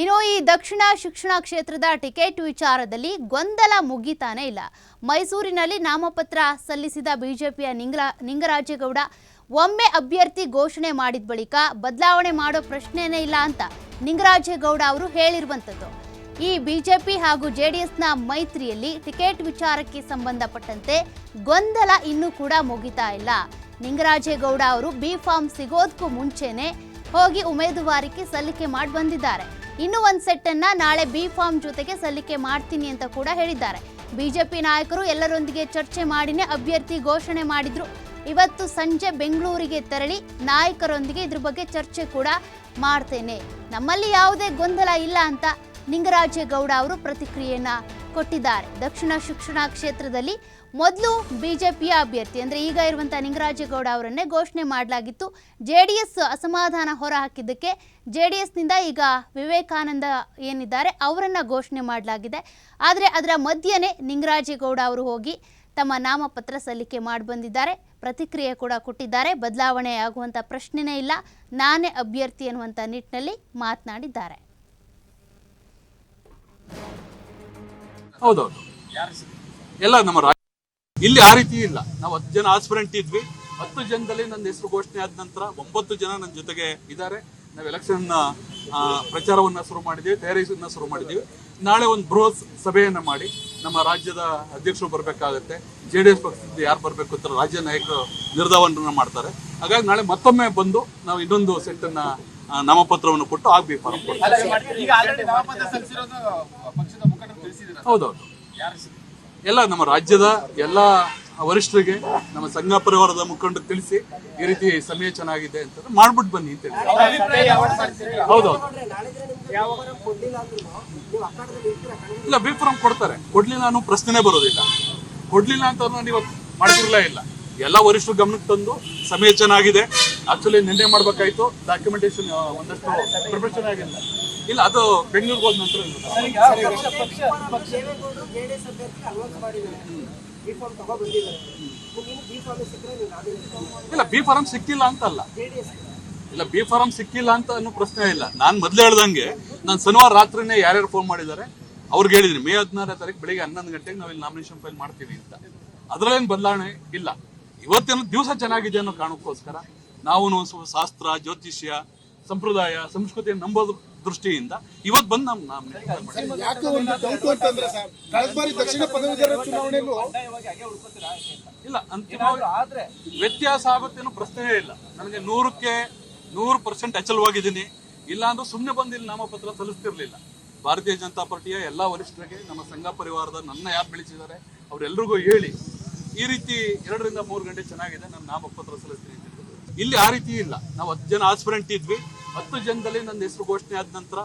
ಇನ್ನು ಈ ದಕ್ಷಿಣ ಶಿಕ್ಷಣ ಕ್ಷೇತ್ರದ ಟಿಕೆಟ್ ವಿಚಾರದಲ್ಲಿ ಗೊಂದಲ ಮುಗಿತಾನೇ ಇಲ್ಲ. ಮೈಸೂರಿನಲ್ಲಿ ನಾಮಪತ್ರ ಸಲ್ಲಿಸಿದ ಬಿಜೆಪಿಯ ನಿಂಗರ ನಿಂಗರಾಜೇಗೌಡ ಒಮ್ಮೆ ಅಭ್ಯರ್ಥಿ ಘೋಷಣೆ ಮಾಡಿದ ಬಳಿಕ ಬದಲಾವಣೆ ಮಾಡೋ ಪ್ರಶ್ನೆನೇ ಇಲ್ಲ ಅಂತ ನಿಂಗರಾಜೇಗೌಡ ಅವರು ಹೇಳಿರುವಂಥದ್ದು. ಈ ಬಿಜೆಪಿ ಹಾಗೂ ಜೆ ಡಿ ಎಸ್ನ ಮೈತ್ರಿಯಲ್ಲಿ ಟಿಕೆಟ್ ವಿಚಾರಕ್ಕೆ ಸಂಬಂಧಪಟ್ಟಂತೆ ಗೊಂದಲ ಇನ್ನೂ ಕೂಡ ಮುಗಿತಾ ಇಲ್ಲ. ನಿಂಗರಾಜೇಗೌಡ ಅವರು ಬಿ ಫಾರ್ಮ್ ಸಿಗೋದಕ್ಕೂ ಮುಂಚೆನೆ ಹೋಗಿ ಉಮೇದುವಾರಿಕೆ ಸಲ್ಲಿಕೆ ಮಾಡಿ ಬಂದಿದ್ದಾರೆ. ಇನ್ನು ಒಂದು ಸೆಟ್ ಅನ್ನ ನಾಳೆ ಬಿ ಫಾರ್ಮ್ ಜೊತೆಗೆ ಸಲ್ಲಿಕೆ ಮಾಡ್ತೀನಿ ಅಂತ ಕೂಡ ಹೇಳಿದ್ದಾರೆ. ಬಿಜೆಪಿ ನಾಯಕರು ಎಲ್ಲರೊಂದಿಗೆ ಚರ್ಚೆ ಮಾಡಿನೇ ಅಭ್ಯರ್ಥಿ ಘೋಷಣೆ ಮಾಡಿದ್ರು. ಇವತ್ತು ಸಂಜೆ ಬೆಂಗಳೂರಿಗೆ ತೆರಳಿ ನಾಯಕರೊಂದಿಗೆ ಇದ್ರ ಬಗ್ಗೆ ಚರ್ಚೆ ಕೂಡ ಮಾಡ್ತೇನೆ. ನಮ್ಮಲ್ಲಿ ಯಾವುದೇ ಗೊಂದಲ ಇಲ್ಲ ಅಂತ ನಿಂಗರಾಜೇಗೌಡ ಅವರು ಪ್ರತಿಕ್ರಿಯೆಯನ್ನ ಕೊಟ್ಟಿದ್ದಾರೆ. ದಕ್ಷಿಣ ಶಿಕ್ಷಣ ಕ್ಷೇತ್ರದಲ್ಲಿ ಮೊದಲು ಬಿಜೆಪಿಯ ಅಭ್ಯರ್ಥಿ ಅಂದ್ರೆ ಈಗ ಇರುವಂತಹ ನಿಂಗರಾಜೇಗೌಡ ಅವರನ್ನೇ ಘೋಷಣೆ ಮಾಡಲಾಗಿತ್ತು. ಜೆ ಡಿ ಎಸ್ ಅಸಮಾಧಾನ ಹೊರಹಾಕಿದ್ದಕ್ಕೆ ಎಸ್ನಿಂದ ಈಗ ವಿವೇಕಾನಂದ ಏನಿದ್ದಾರೆ ಅವರನ್ನು ಘೋಷಣೆ ಮಾಡಲಾಗಿದೆ. ಆದರೆ ಅದರ ಮಧ್ಯೆನೇ ನಿಂಗರಾಜೇಗೌಡ ಅವರು ಹೋಗಿ ತಮ್ಮ ನಾಮಪತ್ರ ಸಲ್ಲಿಕೆ ಮಾಡಿ ಬಂದಿದ್ದಾರೆ. ಪ್ರತಿಕ್ರಿಯೆ ಕೂಡ ಕೊಟ್ಟಿದ್ದಾರೆ. ಬದಲಾವಣೆ ಆಗುವಂಥ ಪ್ರಶ್ನೆನೇ ಇಲ್ಲ. ನಾನೇ ಅಭ್ಯರ್ಥಿ ಅನ್ನುವಂಥ ನಿಟ್ಟಿನಲ್ಲಿ ಮಾತನಾಡಿದ್ದಾರೆ. ಹೌದೌದು. ಎಲ್ಲ ನಮ್ಮ ರಾಜ್ಯ ಇಲ್ಲಿ ಆ ರೀತಿ ಇಲ್ಲ. ನಾವು ಹತ್ತು ಜನ ಆಸ್ಪಿರೆಂಟ್ ಇದ್ವಿ. ಹತ್ತು ಜನದಲ್ಲಿ ನನ್ನ ಹೆಸರು ಘೋಷಣೆ ಆದ ನಂತರ ಒಂಬತ್ತು ಜನ ನನ್ನ ಜೊತೆಗೆ ಇದ್ದಾರೆ. ನಾವು ಎಲೆಕ್ಷನ್ ಪ್ರಚಾರವನ್ನ ಶುರು ಮಾಡಿದ್ದೀವಿ, ತಯಾರಿಸನ್ನ ಶುರು ಮಾಡಿದ್ದೀವಿ. ನಾಳೆ ಒಂದು ಬೃಹತ್ ಸಭೆಯನ್ನ ಮಾಡಿ ನಮ್ಮ ರಾಜ್ಯದ ಅಧ್ಯಕ್ಷರು ಬರಬೇಕಾಗತ್ತೆ. ಜೆ ಡಿ ಎಸ್ ಪಕ್ಷದಿಂದ ಯಾರು ಬರಬೇಕು ಅಂತ ರಾಜ್ಯ ನಾಯಕರು ನಿರ್ಧಾರವನ್ನ ಮಾಡ್ತಾರೆ. ಹಾಗಾಗಿ ನಾಳೆ ಮತ್ತೊಮ್ಮೆ ಬಂದು ನಾವು ಇನ್ನೊಂದು ಸೆಟ್ ಅನ್ನ ನಾಮಪತ್ರವನ್ನು ಕೊಟ್ಟು ಆಗ್ಬೇಕು. ಹೌದೌದು ಎಲ್ಲ ನಮ್ಮ ರಾಜ್ಯದ ಎಲ್ಲ ವರಿಷ್ಠರಿಗೆ ನಮ್ಮ ಸಂಘ ಪರಿವಾರದ ಮುಖಂಡ ತಿಳಿಸಿ ಈ ರೀತಿ ಸಮಯ ಚೆನ್ನಾಗಿದೆ ಅಂತ ಮಾಡ್ಬಿಟ್ಟು ಬನ್ನಿ ಅಂತ ಹೇಳಿ. ಹೌದೌದು ಇಲ್ಲ ಬಿ ಫಾರಂ ಕೊಡ್ತಾರೆ. ಕೊಡ್ಲಿಲ್ಲ ಅನ್ನೋ ಪ್ರಶ್ನೆನೇ ಬರೋದಿಲ್ಲ. ಕೊಡ್ಲಿಲ್ಲ ಅಂತ ನಾನು ಇವತ್ತು ಮಾಡ್ತಿರ್ಲೇ ಇಲ್ಲ. ಎಲ್ಲ ವರಿಷ್ಠರು ಗಮನಕ್ಕೆ ತಂದು ಸಮಯ ಚೆನ್ನಾಗಿದೆ. ಆಕ್ಚುಲಿ ನಿನ್ನೆ ಮಾಡ್ಬೇಕಾಯ್ತು. ಡಾಕ್ಯುಮೆಂಟೇಶನ್ ಒಂದಷ್ಟು ಪ್ರಿಪರೇಷನ್ ಆಗಿಲ್ಲ. ಇಲ್ಲ ಅದು ಬೆಂಗಳೂರಿಗೆ ಹೋದ ನಂತರ ಇಲ್ಲ ಬಿ ಫಾರಂ ಸಿಕ್ಕಿಲ್ಲ ಅಂತಲ್ಲ. ಅಲ್ಲ ಇಲ್ಲ ಬಿ ಫಾರಂ ಸಿಕ್ಕಿಲ್ಲ ಅಂತ ಅನ್ನೋ ಪ್ರಶ್ನೆ ಇಲ್ಲ. ನಾನು ಮೊದ್ಲು ಹೇಳ್ದಂಗೆ ನಾನು ಶನಿವಾರ ರಾತ್ರಿನೇ ಯಾರ್ಯಾರು ಫೋನ್ ಮಾಡಿದ್ದಾರೆ ಅವ್ರಿಗೆ ಹೇಳಿದ್ರಿ ಮೇ ಹದಿನಾರನೇ ತಾರೀಕು ಬೆಳಿಗ್ಗೆ ಹನ್ನೊಂದು ಗಂಟೆಗೆ ನಾವು ಇಲ್ಲಿ ನಾಮಿನೇಷನ್ ಫೈಲ್ ಮಾಡ್ತೀವಿ ಅಂತ. ಅದರಲ್ಲೇನು ಬದಲಾವಣೆ? ಇಲ್ಲ. ಇವತ್ತಿನ ದಿವಸ ಚೆನ್ನಾಗಿದೆ ಅನ್ನೋ ಕಾರಣಕ್ಕೋಸ್ಕರ ನಾವು ಶಾಸ್ತ್ರ ಜ್ಯೋತಿಷ್ಯ ಸಂಪ್ರದಾಯ ಸಂಸ್ಕೃತಿಯನ್ನು ನಂಬೋದ್ರ ದೃಷ್ಟಿಯಿಂದ ಇವತ್ತು ಬಂದು ನಾವು ದಕ್ಷಿಣ ಪದವೀಧರ ಚುನಾವಣೆಯಲ್ಲೂ ಇಲ್ಲ ಅಂತಿಮವಾಗಿ ವ್ಯತ್ಯಾಸ ಆಗುತ್ತೆ ಅನ್ನೋ ಪ್ರಶ್ನೆಯೇ ಇಲ್ಲ. ನನಗೆ ನೂರಕ್ಕೆ ನೂರು ಪರ್ಸೆಂಟ್ ಅಚಲವಾಗಿದ್ದೀನಿ. ಇಲ್ಲ ಅಂದ್ರೆ ಸುಮ್ಮನೆ ಬಂದು ಇಲ್ಲಿ ನಾಮಪತ್ರ ಸಲ್ಲಿಸ್ತಿರ್ಲಿಲ್ಲ. ಭಾರತೀಯ ಜನತಾ ಪಾರ್ಟಿಯ ಎಲ್ಲಾ ವರಿಷ್ಠರಿಗೆ ನಮ್ಮ ಸಂಘ ಪರಿವಾರದ ನನ್ನ ಯಾರು ಬೆಳೆಸಿದ್ದಾರೆ ಅವರೆಲ್ಲರಿಗೂ ಹೇಳಿ ಈ ರೀತಿ ಎರಡರಿಂದ ಮೂರು ಗಂಟೆ ಚೆನ್ನಾಗಿದೆ ನಾನು ನಾಮಪತ್ರ ಸಲ್ಲಿಸ್ತೀನಿ ಇಲ್ಲಿ ಆ ರೀತಿ ಇಲ್ಲ. ನಾವು ಹತ್ತು ಜನ ಆಸ್ಪಿರೆಂಟ್ ಇದ್ವಿ. ಹತ್ತು ಜನದಲ್ಲಿ ನನ್ನ ಹೆಸರು ಘೋಷಣೆ ಆದ ನಂತರ